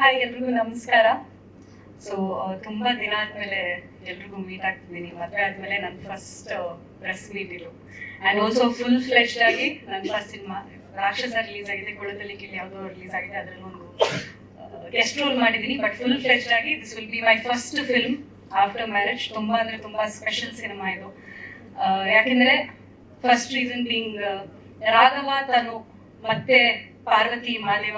Hi ಎಲ್ರಿಗೂ ನಮಸ್ಕಾರ. So ತುಂಬಾ ದಿನ ಆದ್ಮೇಲೆ ಎಲ್ರಿಗೂ ಮೀಟ್ ಆಗ್ತಿದ್ದೀನಿ. ಮದುವೆ ಆದ್ಮೇಲೆ ನನ್ನ ಫಸ್ಟ್ ಪ್ರೆಸ್ ಮೀಟ್ ಇದು. ಆ್ಯಂಡ್ ಆಲ್ಸೋ ಫುಲ್ ಫ್ಲೆಶ್ಡ್ ಆಗಿ ನನ್ನ ಫಸ್ಟ್ ಸಿನಿಮಾ. ರಾಕ್ಷಸ ರಿಲೀಸ್ ಆಗಿದೆ ಕುಳದಲ್ಲಿ ಕಿಲ್ಲಿ ಯಾವುದೋ ರಿಲೀಸ್ ಆಗಿದೆ, ಅದರಲ್ಲಿ ಒಂದು ಗೆಸ್ಟ್ ರೋಲ್ ಮಾಡಿದ್ದೀನಿ. ಬಟ್ ಫುಲ್ ಫ್ಲೆಶ್ಡ್ ಆಗಿ this will be my first film after marriage ತುಂಬಾ ಅಂದ್ರೆ ತುಂಬಾ ಸ್ಪೆಷಲ್ ಸಿನಿಮಾ ಇದು. ಯಾಕೆಂದ್ರೆ first reason being Raghava, Tanu ಮತ್ತೆ ಪಾರ್ವತಿ ಮಾದೇವ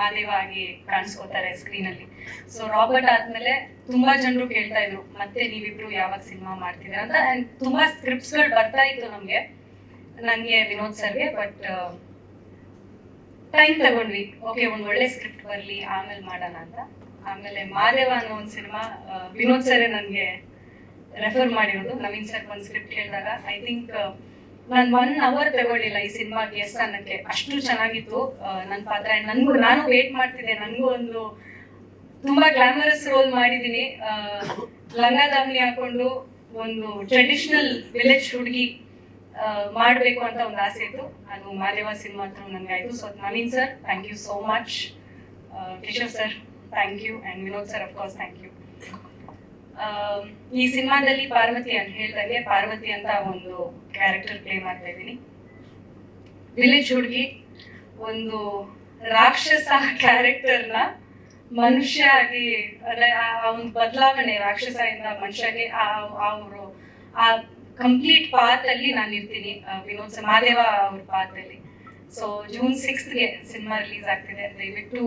ಮಾದೇವ ಆಗಿ ಕಾಣಿಸ್ಕೋತಾರೆ ಸ್ಕ್ರೀನ್ ಅಲ್ಲಿ. ಸೊ ರಾಬರ್ಟ್ ಆದ್ಮೇಲೆ ತುಂಬಾ ಜನರು ಕೇಳ್ತಾ ಇದ್ರು, ಮತ್ತೆ ನೀವಿಬ್ರು ಯಾವಾಗ ಸಿನಿಮಾ ಮಾಡ್ತಿದ್ರ ಅಂತ. ಅಂಡ್ ತುಂಬಾ ಸ್ಕ್ರಿಪ್ಟ್ಸ್ಗಳು ಬರ್ತಾ ಇತ್ತು ನಮ್ಗೆ ನನ್ಗೆ ವಿನೋದ್ ಸರ್ಗೆ ಬಟ್ ಟೈಮ್ ತಗೊಂಡ್ವಿ. ಓಕೆ ಒಂದ್ ಒಳ್ಳೆ ಸ್ಕ್ರಿಪ್ಟ್ ಬರ್ಲಿ, ಆಮೇಲೆ ಮಾಡೋಣ ಅಂತ. ಆಮೇಲೆ ಮಾದೇವ ಅನ್ನೋ ಒಂದು ಸಿನಿಮಾ ವಿನೋದ್ ಸರೇ ನನ್ಗೆ ರೆಫರ್ ಮಾಡಿರೋದು. ನವೀನ್ ಸರ್ ಒಂದು ಸ್ಕ್ರಿಪ್ಟ್ ಹೇಳಿದಾಗ ಐ ಥಿಂಕ್ ನಾನು ಒನ್ ಅವರ್ ತಗೊಳ್ಳಿಲ್ಲ ಈ ಸಿನಿಮಾಗೆ ಎಸ್ ಅನ್ನಕ್ಕೆ ಅಷ್ಟು ಚೆನ್ನಾಗಿತ್ತು. ನನ್ನ ಪಾತ್ರ. ನನ್ಗೂ ನಾನು ವೇಟ್ ಮಾಡ್ತಿದ್ದೆ. ನನಗೂ ಒಂದು ತುಂಬಾ ಗ್ಲಾಮರಸ್ ರೋಲ್ ಮಾಡಿದ್ದೀನಿ. ಲಂಗ ದಾವಣಿ ಹಾಕೊಂಡು ಒಂದು ಟ್ರೆಡಿಷನಲ್ ವಿಲೇಜ್ ಹುಡುಗಿ ಮಾಡಬೇಕು ಅಂತ ಒಂದು ಆಸೆ ಇತ್ತು. ಅದು ಮಾಲೇವ ಸಿನಿಮಾ ಹತ್ರ ನನಗೆ ಆಯಿತು. So Naveen sir thank you so much Kishore sir thank you and Vinod sir of course thank you ಈ ಸಿನಿಮಾದಲ್ಲಿ ಪಾರ್ವತಿ ಅಂತ ಹೇಳ್ತಾಗೆ ಪಾರ್ವತಿ ಅಂತ ಒಂದು ಕ್ಯಾರೆಕ್ಟರ್ ಪ್ಲೇ ಮಾಡ್ತಾ ಇದ್ದೀನಿ. ವಿಲೇಜ್ ಹುಡುಗಿ, ಒಂದು ರಾಕ್ಷಸ ಕ್ಯಾರೆಕ್ಟರ್ನ ಮನುಷ್ಯ ಆಗಿ ಅಂದ್ರೆ ಆ- ಒಂದು ಬದಲಾವಣೆ ರಾಕ್ಷಸದಿಂದ ಮನುಷ್ಯಗೆ ಅವರು ಆ ಕಂಪ್ಲೀಟ್ ಪಾತ್ ಅಲ್ಲಿ ನಾನು ಇರ್ತೀನಿ ವಿನೋದ್ ಮಹಾದೇವ ಅವ್ರ ಪಾತ್ ಅಲ್ಲಿ. ಸೊ ಜೂನ್ ಸಿಕ್ಸ್ತ್ಗೆ ಸಿನಿಮಾ ರಿಲೀಸ್ ಆಗ್ತಿದೆ. ದಯವಿಟ್ಟು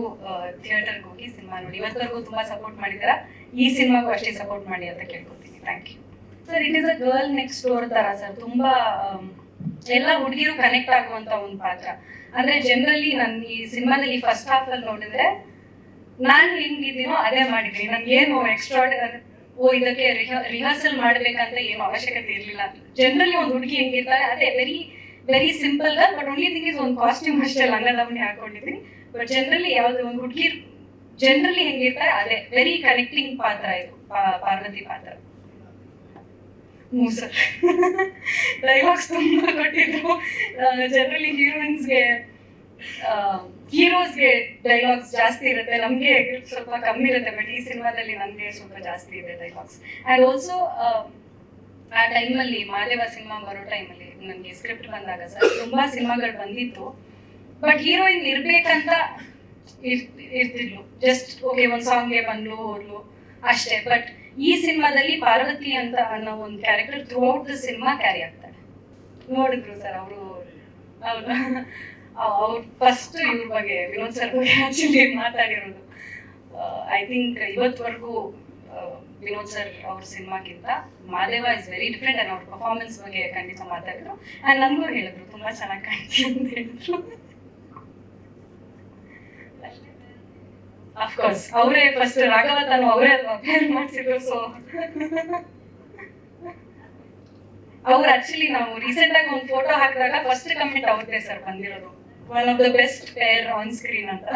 ಥಿಯೇಟರ್ಗೆ ಹೋಗಿ ಸಿನಿಮಾ ನೋಡಿ. ಇವತ್ತವರೆಗೂ ತುಂಬಾ ಸಪೋರ್ಟ್ ಮಾಡಿದಾರ ಈ ಸಿನಿಮಾಗೂ ಅಷ್ಟೇ ಸಪೋರ್ಟ್ ಮಾಡಿ ಅಂತ ಕೇಳ್ಕೊತೀನಿ. Thank you sir it is a girl next door ತರ ಸರ್ ತುಂಬಾ ಎಲ್ಲ ಹುಡುಗಿರು ಕನೆಕ್ಟ್ ಆಗುವಂತ ಒಂದು ಪಾತ್ರ. ಅಂದ್ರೆ ಜನರಲಿ ನಾನು ಈ ಸಿನಿಮಾದಲ್ಲಿ ಫಸ್ಟ್ ಹಾಫ್ ಅಲ್ಲಿ ನೋಡಿದ್ರೆ ನಾನ್ ಹೆಂಗಿದ್ದೀನೋ ಅದೇ ಮಾಡಿದ್ವಿ ಏನು ಎಕ್ಸ್ಟ್ರಾ ಓ, ಇದಕ್ಕೆ ರಿಹರ್ಸಲ್ ಮಾಡ್ಬೇಕಂತ ಏನು ಅವಶ್ಯಕತೆ ಇರ್ಲಿಲ್ಲ. ಜನರಲಿ ಒಂದು ಹುಡುಗಿ ಹೆಂಗಿರ್ತಾರೆ ಅದೇ very very simple but only thing is ಒಂದು ಕಾಸ್ಟ್ಯೂಮ್ ಅಷ್ಟೇ ಲಂಗ ದಾವಣಿ ಹಾಕೊಂಡಿದ್ದೀನಿ. ಬಟ್ ಜನರಲಿ ಯಾವ್ದು ಒಂದು ಹುಡುಗಿ ಜನರಲಿ ಹೆಂಗಿರ್ತಾರೆ, ಅದೇ ವೆರಿ ಕನೆಕ್ಟಿಂಗ್ ಪಾತ್ರ ಇದು ಪಾರ್ವತಿ ಪಾತ್ರ. ಮೂಸ. ಡೈಲಾಗ್ಸ್ ತುಂಬಾ ಕೊಟ್ಟಿದ್ರು. ಜನರಲಿ ಹೀರೋಯಿನ್ಸ್ಗೆ ಹೀರೋಸ್ಗೆ ಡೈಲಾಗ್ಸ್ ಜಾಸ್ತಿ ಇರುತ್ತೆ. ನಮಗೆ ಸ್ವಲ್ಪ ಕಮ್ಮಿ ಇರುತ್ತೆ ಬಟ್ ಈ ಸಿನಿಮಾದಲ್ಲಿ ನನಗೆ ಸ್ವಲ್ಪ ಜಾಸ್ತಿ ಇದೆ ಡೈಲಾಗ್ಸ್ ಅಂಡ್ ಆಲ್ಸೋ ಆ ಟೈಮಲ್ಲಿ ಮಾದೇವ ಸಿನಿಮಾ ಬರೋ ಟೈಮಲ್ಲಿ ನನಗೆ ಸ್ಕ್ರಿಪ್ಟ್ ಬಂದಾಗ ಸರ್ ತುಂಬಾ ಸಿನಿಮಾಗಳು ಬಂದಿತ್ತು. ಬಟ್ ಹೀರೋಯಿನ್ ಇರ್ಬೇಕಂತ ಇರ್- ಇರ್ತಿದ್ಲು. ಜಸ್ಟ್ ಓಕೆ ಒಂದು ಸಾಂಗ್ಗೆ ಬಂದ್ಲು, ಹೋದ್ಲು, ಅಷ್ಟೇ. ಬಟ್ ಈ ಸಿನಿಮಾದಲ್ಲಿ ಪಾರ್ವತಿ ಅಂತ ಅನ್ನೋ ಒಂದು character throughout the cinema carry ಆಗ್ತಾರೆ ನೋಡಿದ್ರು ಸರ್ ಅವರು. ಅವ್ರು ಫಸ್ಟ್ ಇವ್ರ ಬಗ್ಗೆ, ವಿನೋದ್ ಸರ್ ಬಗ್ಗೆ ಆಕ್ಚುಲಿ ಮಾತಾಡಿರೋದು. ಐ ಥಿಂಕ್ ಇವತ್ವರೆಗೂ ವಿನೋದ್ ಸರ್ ಅವ್ರ ಸಿನಿಮಾಗಿಂತ Madeva is very different and ಅವ್ರ ಪರ್ಫಾರ್ಮೆನ್ಸ್ ಬಗ್ಗೆ ಖಂಡಿತ ಮಾತಾಡಿದ್ರು. ಅಂಡ್ ನನಗೂ ಹೇಳಿದ್ರು, ತುಂಬಾ ಚೆನ್ನಾಗಿ ಕಾಣ್ತೀವಿ ಅಂತ ಹೇಳಿದ್ರು. ಅಫ್ಕೋರ್ಸ್ ಅವರೇ ಫಸ್ಟ್ ರಾಘವ ತಾನು ಅವರೇ ಅಪೇರ್ ಮಾಡಿಸಿದ್ರು ಸೊ ಅವ್ರು ಆಕ್ಚುಲಿ ನಾವು ರೀಸೆಂಟ್ ಆಗಿ ಒಂದು ಫೋಟೋ ಹಾಕಿದಾಗ ಫಸ್ಟ್ ಕಮೆಂಟ್ ಅವ್ರದ್ದೇ ಸರ್ ಬಂದಿರೋದು. One of the best pair on screen ಅಂತ.